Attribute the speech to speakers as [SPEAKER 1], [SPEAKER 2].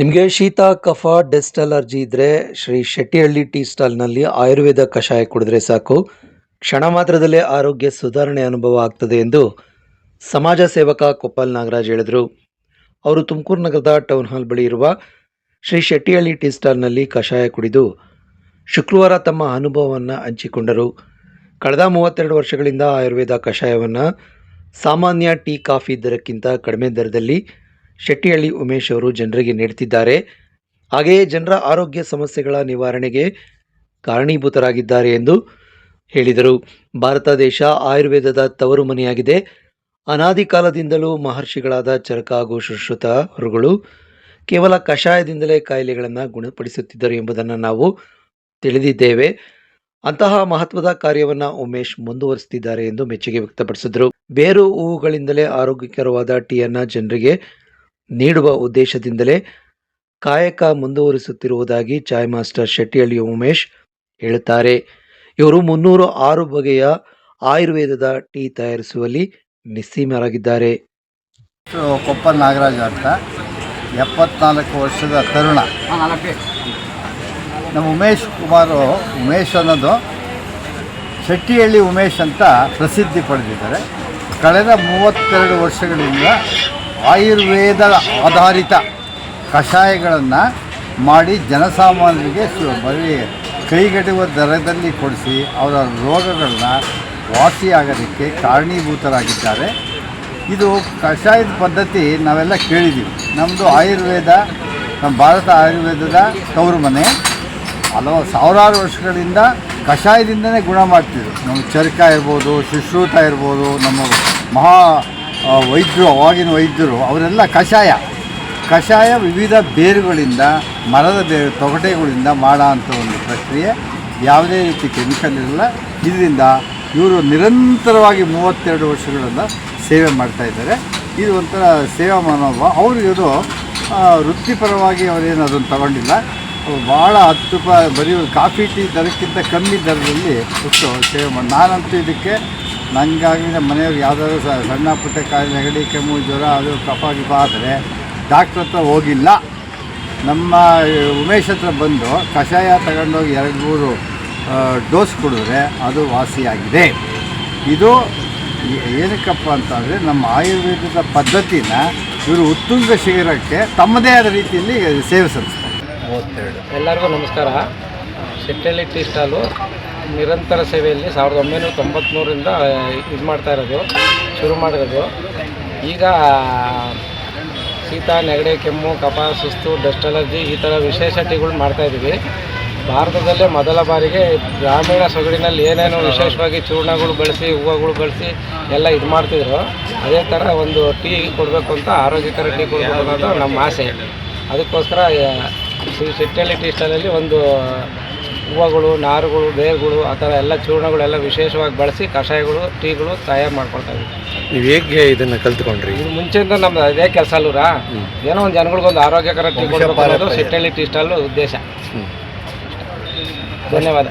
[SPEAKER 1] ನಿಮಗೆ ಶೀತ, ಕಫ, ಡೆಸ್ಟ್ ಅಲರ್ಜಿ ಇದ್ದರೆ ಶ್ರೀ ಶೆಟ್ಟಿಹಳ್ಳಿ ಟೀ ಸ್ಟಾಲ್ನಲ್ಲಿ ಆಯುರ್ವೇದ ಕಷಾಯ ಕುಡಿದ್ರೆ ಸಾಕು. ಕ್ಷಣ ಮಾತ್ರದಲ್ಲೇ ಆರೋಗ್ಯ ಸುಧಾರಣೆ ಅನುಭವ ಆಗ್ತದೆ ಎಂದು ಸಮಾಜ ಸೇವಕ ಕೊಪ್ಪಲ್ ನಾಗರಾಜ್ ಹೇಳಿದರು. ಅವರು ತುಮಕೂರು ನಗರದ ಟೌನ್ ಹಾಲ್ ಬಳಿ ಇರುವ ಶ್ರೀ ಶೆಟ್ಟಿಹಳ್ಳಿ ಟೀ ಸ್ಟಾಲ್ನಲ್ಲಿ ಕಷಾಯ ಕುಡಿದು ಶುಕ್ರವಾರ ತಮ್ಮ ಅನುಭವವನ್ನು ಹಂಚಿಕೊಂಡರು. ಕಳೆದ ಮೂವತ್ತೆರಡು ವರ್ಷಗಳಿಂದ ಆಯುರ್ವೇದ ಕಷಾಯವನ್ನು ಸಾಮಾನ್ಯ ಟೀ, ಕಾಫಿ ದರಕ್ಕಿಂತ ಕಡಿಮೆ ದರದಲ್ಲಿ ಶೆಟ್ಟಿಹಳ್ಳಿ ಉಮೇಶ್ ಅವರು ಜನರಿಗೆ ನೀಡುತ್ತಿದ್ದಾರೆ. ಹಾಗೆಯೇ ಜನರ ಆರೋಗ್ಯ ಸಮಸ್ಯೆಗಳ ನಿವಾರಣೆಗೆ ಕಾರಣೀಭೂತರಾಗಿದ್ದಾರೆ ಎಂದು ಹೇಳಿದರು. ಭಾರತ ದೇಶ ಆಯುರ್ವೇದದ ತವರು ಮನೆಯಾಗಿದೆ ಅನಾದಿ ಕಾಲದಿಂದಲೂ ಮಹರ್ಷಿಗಳಾದ ಚರಕ ಹಾಗೂ ಸುಶ್ರುತ ಅವರುಗಳು ಕೇವಲ ಕಷಾಯದಿಂದಲೇ ಕಾಯಿಲೆಗಳನ್ನು ಗುಣಪಡಿಸುತ್ತಿದ್ದರು ಎಂಬುದನ್ನು ನಾವು ತಿಳಿದಿದ್ದೇವೆ. ಅಂತಹ ಮಹತ್ವದ ಕಾರ್ಯವನ್ನು ಉಮೇಶ್ ಮುಂದುವರಿಸುತ್ತಿದ್ದಾರೆ ಎಂದು ಮೆಚ್ಚುಗೆ ವ್ಯಕ್ತಪಡಿಸಿದರು. ಬೇರು ಹೂವುಗಳಿಂದಲೇ ಆರೋಗ್ಯಕರವಾದ ಟೀಯನ್ನು ಜನರಿಗೆ ನೀಡುವ ಉದ್ದೇಶದಿಂದಲೇ ಕಾಯಕ ಮುಂದುವರಿಸುತ್ತಿರುವುದಾಗಿ ಚಾಯ್ ಮಾಸ್ಟರ್ ಶೆಟ್ಟಿಹಳ್ಳಿ ಉಮೇಶ್ ಹೇಳುತ್ತಾರೆ. ಇವರು ಮುನ್ನೂರು ಆರು ಬಗೆಯ ಆಯುರ್ವೇದದ ಟೀ ತಯಾರಿಸುವಲ್ಲಿ ನಿಸ್ಸೀಮರಾಗಿದ್ದಾರೆ.
[SPEAKER 2] ಕೊಪ್ಪ ನಾಗರಾಜ್ ಅಂತ ಎಪ್ಪತ್ನಾಲ್ಕು ವರ್ಷದ ತರುಣ. ನಮ್ಮ ಉಮೇಶ್ ಕುಮಾರು, ಉಮೇಶ್ ಅನ್ನೋದು ಶೆಟ್ಟಿಹಳ್ಳಿ ಉಮೇಶ್ ಅಂತ ಪ್ರಸಿದ್ಧಿ ಪಡೆದಿದ್ದಾರೆ. ಕಳೆದ ಮೂವತ್ತೆರಡು ವರ್ಷಗಳಿಂದ ಆಯುರ್ವೇದ ಆಧಾರಿತ ಕಷಾಯಗಳನ್ನು ಮಾಡಿ ಜನಸಾಮಾನ್ಯರಿಗೆ ಸು ಬರೀ ಕೈಗೆಟುವ ದರದಲ್ಲಿ ಕೊಡಿಸಿ ಅವರ ರೋಗಗಳನ್ನ ವಾಸಿಯಾಗೋದಕ್ಕೆ ಕಾರಣೀಭೂತರಾಗಿದ್ದಾರೆ. ಇದು ಕಷಾಯದ ಪದ್ಧತಿ ನಾವೆಲ್ಲ ಕೇಳಿದ್ದೀವಿ. ನಮ್ಮದು ಆಯುರ್ವೇದ ನಮ್ಮ ಭಾರತ ಆಯುರ್ವೇದದ ತವರು ಮನೆ ಹಲವು ಸಾವಿರಾರು ವರ್ಷಗಳಿಂದ ಕಷಾಯದಿಂದನೇ ಗುಣ ಮಾಡ್ತಿದ್ರು. ನಮ್ಮ ಚರಕ ಇರ್ಬೋದು, ಶುಶ್ರೂತ ಇರ್ಬೋದು, ನಮ್ಮ ಮಹಾ ವೈದ್ಯರು, ಅವಾಗಿನ ವೈದ್ಯರು, ಅವರೆಲ್ಲ ಕಷಾಯ. ಕಷಾಯ ವಿವಿಧ ಬೇರುಗಳಿಂದ, ಮರದ ಬೇರು ತೊಗಟೆಗಳಿಂದ ಮಾಡೋ ಅಂಥ ಒಂದು ಪ್ರಕ್ರಿಯೆ ಯಾವುದೇ ರೀತಿ ಕೆಮಿಕಲ್ ಇರಲ್ಲ. ಇದರಿಂದ ಇವರು ನಿರಂತರವಾಗಿ ಮೂವತ್ತೆರಡು ವರ್ಷಗಳಿಂದ ಸೇವೆ ಮಾಡ್ತಾ ಇದ್ದಾರೆ. ಇದು ಒಂಥರ ಸೇವಾ ಮನೋಭಾವ. ಇದು ವೃತ್ತಿಪರವಾಗಿ ಅವರೇನು ಅದನ್ನು ತಗೊಂಡಿಲ್ಲ. ಭಾಳ ಹತ್ತು ರೂಪಾಯಿ ಬರೀ ಕಾಫಿ, ಟೀ ದರಕ್ಕಿಂತ ಕಮ್ಮಿ ದರದಲ್ಲಿ ಸೇವೆ ಮಾಡಿ, ನಾನಂತೂ ಇದಕ್ಕೆ ನನಗಾಗಿ ನಮ್ಮ ಮನೆಯವ್ರಿಗೆ ಯಾವುದಾದ್ರು ಸಣ್ಣ ಪುಟ್ಟ ಕಾಯಿಲೆ ನೆಗಡಿ ಕೆಮ್ಮು, ಜ್ವರ ಅದು ಕಫ, ಗಿಫ ಆದರೆ ಡಾಕ್ಟ್ರ್ ಹತ್ರ ಹೋಗಿಲ್ಲ. ನಮ್ಮ ಉಮೇಶ್ ಹತ್ರ ಬಂದು ಕಷಾಯ ತಗೊಂಡೋಗಿ ಎರಡು, ಮೂರು ಡೋಸ್ ಕುಡಿದ್ರೆ ಅದು ವಾಸಿಯಾಗಿದೆ. ಇದು ಏನಕ್ಕಪ್ಪ ಅಂತಂದರೆ ನಮ್ಮ ಆಯುರ್ವೇದದ ಪದ್ಧತಿನ ಇವರು ಉತ್ತುಂಗ ಶಿಬಿರಕ್ಕೆ ತಮ್ಮದೇ ಆದ ರೀತಿಯಲ್ಲಿ ಸೇವೆ ಸಲ್ಲಿಸ್ತಾರೆ.
[SPEAKER 3] ಎಲ್ಲರಿಗೂ ನಮಸ್ಕಾರ. ಶೆಟ್ಟಳ್ಳಿ ಟೀ ನಿರಂತರ ಸೇವೆಯಲ್ಲಿ ಸಾವಿರದ ಒಂಬೈನೂರ ತೊಂಬತ್ತ್ಮೂರಿಂದ ಇದು ಮಾಡ್ತಾ ಇರೋದು, ಶುರು ಮಾಡಿರೋದು. ಈಗ ಶೀತ, ನೆಗಡಿ, ಕೆಮ್ಮು, ಕಫ, ಸುಸ್ತು, ಡಸ್ಟ್ ಅಲರ್ಜಿ ಈ ಥರ ವಿಶೇಷ ಟೀಗಳು ಮಾಡ್ತಾಯಿದ್ದೀವಿ ಭಾರತದಲ್ಲೇ ಮೊದಲ ಬಾರಿಗೆ ಗ್ರಾಮೀಣ ಸೊಗಡಿನಲ್ಲಿ ಏನೇನು ವಿಶೇಷವಾಗಿ ಚೂರ್ಣಗಳು ಬಳಸಿ, ಹೂವುಗಳು ಬಳಸಿ ಎಲ್ಲ ಇದು ಮಾಡ್ತಿದ್ರು. ಅದೇ ಥರ ಒಂದು ಟೀ ಕೊಡಬೇಕು ಅಂತ ಆರೋಗ್ಯಕರ ಟೀ ಕೊಡಬೇಕು ಅನ್ನೋದು ನಮ್ಮ ಆಸೆ. ಅದಕ್ಕೋಸ್ಕರ ಶ್ರೀ ಶೆಟ್ಟಳ್ಳಿ ಟೀ ಸ್ಟಾಲಲ್ಲಿ ಒಂದು ಹೂವುಗಳು ನಾರುಗಳು ಬೇರುಗಳು ಆ ಥರ ಎಲ್ಲ ಚೂರ್ಣಗಳೆಲ್ಲ ವಿಶೇಷವಾಗಿ ಬಳಸಿ ಕಷಾಯಗಳು ಟೀಗಳು ತಯಾರು ಮಾಡ್ಕೊಳ್ತಾ ಇದ್ದೀವಿ.
[SPEAKER 4] ನೀವು ಹೇಗೆ ಇದನ್ನು ಕಲ್ತ್ಕೊಂಡ್ರಿ?
[SPEAKER 3] ಇದು ಮುಂಚೆಯಿಂದ ನಮ್ದು ಅದೇ ಕೆಲಸ ಅಲ್ಲೂರಾ? ಏನೋ ಒಂದು ಜನಗಳಿಗೊಂದು ಆರೋಗ್ಯಕರ ಟೀ ಕೊಡಬೇಕು ಅನ್ನೋದು ಸಿಟ್ಟಳ್ಳಿ ಟೀ ಸ್ಟಾಲು ಉದ್ದೇಶ. ಧನ್ಯವಾದ.